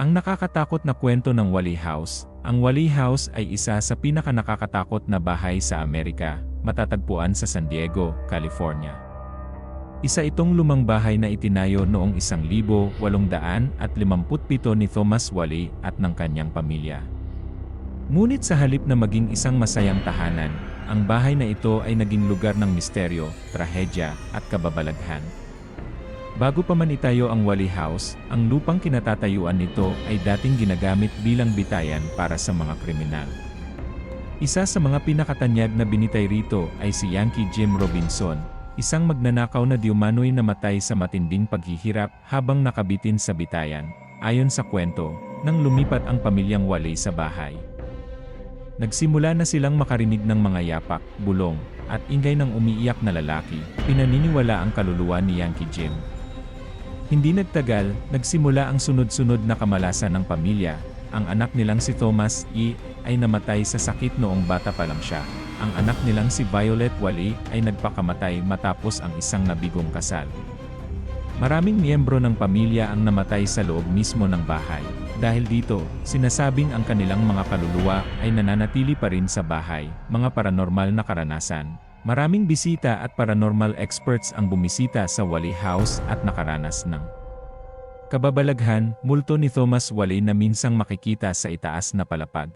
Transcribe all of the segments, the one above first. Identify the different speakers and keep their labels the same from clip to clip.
Speaker 1: Ang nakakatakot na kwento ng Wally House. Ang Wally House ay isa sa pinakanakakatakot na bahay sa Amerika, matatagpuan sa San Diego, California. Isa itong lumang bahay na itinayo noong 1857 ni Thomas Wally at ng kanyang pamilya. Ngunit sa halip na maging isang masayang tahanan, ang bahay na ito ay naging lugar ng misteryo, trahedya, at kababalaghan. Bago pa man itayo ang Wally House, ang lupang kinatatayuan nito ay dating ginagamit bilang bitayan para sa mga kriminal. Isa sa mga pinakatanyag na binitay rito ay si Yankee Jim Robinson, isang magnanakaw na diumano'y namatay sa matinding paghihirap habang nakabitin sa bitayan, ayon sa kwento, nang lumipat ang pamilyang Wally sa bahay. Nagsimula na silang makarinig ng mga yapak, bulong, at ingay ng umiiyak na lalaki, pinaniniwala ang kaluluwa ni Yankee Jim. Hindi nagtagal, nagsimula ang sunod-sunod na kamalasan ng pamilya. Ang anak nilang si Thomas E. ay namatay sa sakit noong bata pa lang siya. Ang anak nilang si Violet Wally ay nagpakamatay matapos ang isang nabigong kasal. Maraming miyembro ng pamilya ang namatay sa loob mismo ng bahay. Dahil dito, sinasabing ang kanilang mga kaluluwa ay nananatili pa rin sa bahay, mga paranormal na karanasan. Maraming bisita at paranormal experts ang bumisita sa Wally House at nakaranas ng kababalaghan, multo ni Thomas Wally na minsang makikita sa itaas na palapag.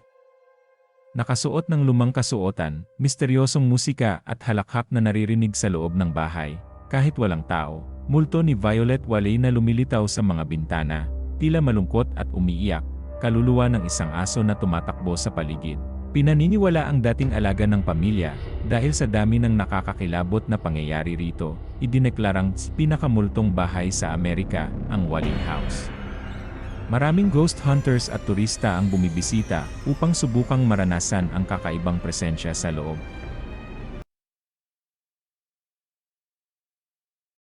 Speaker 1: Nakasuot ng lumang kasuotan, misteryosong musika at halakhak na naririnig sa loob ng bahay, kahit walang tao. Multo ni Violet Wally na lumilitaw sa mga bintana, tila malungkot at umiiyak, kaluluwa ng isang aso na tumatakbo sa paligid. Pinaniniwala ang dating alaga ng pamilya, dahil sa dami ng nakakakilabot na pangyayari rito, idineklarang pinakamultong bahay sa Amerika, ang Wally House. Maraming ghost hunters at turista ang bumibisita upang subukang maranasan ang kakaibang presensya sa loob.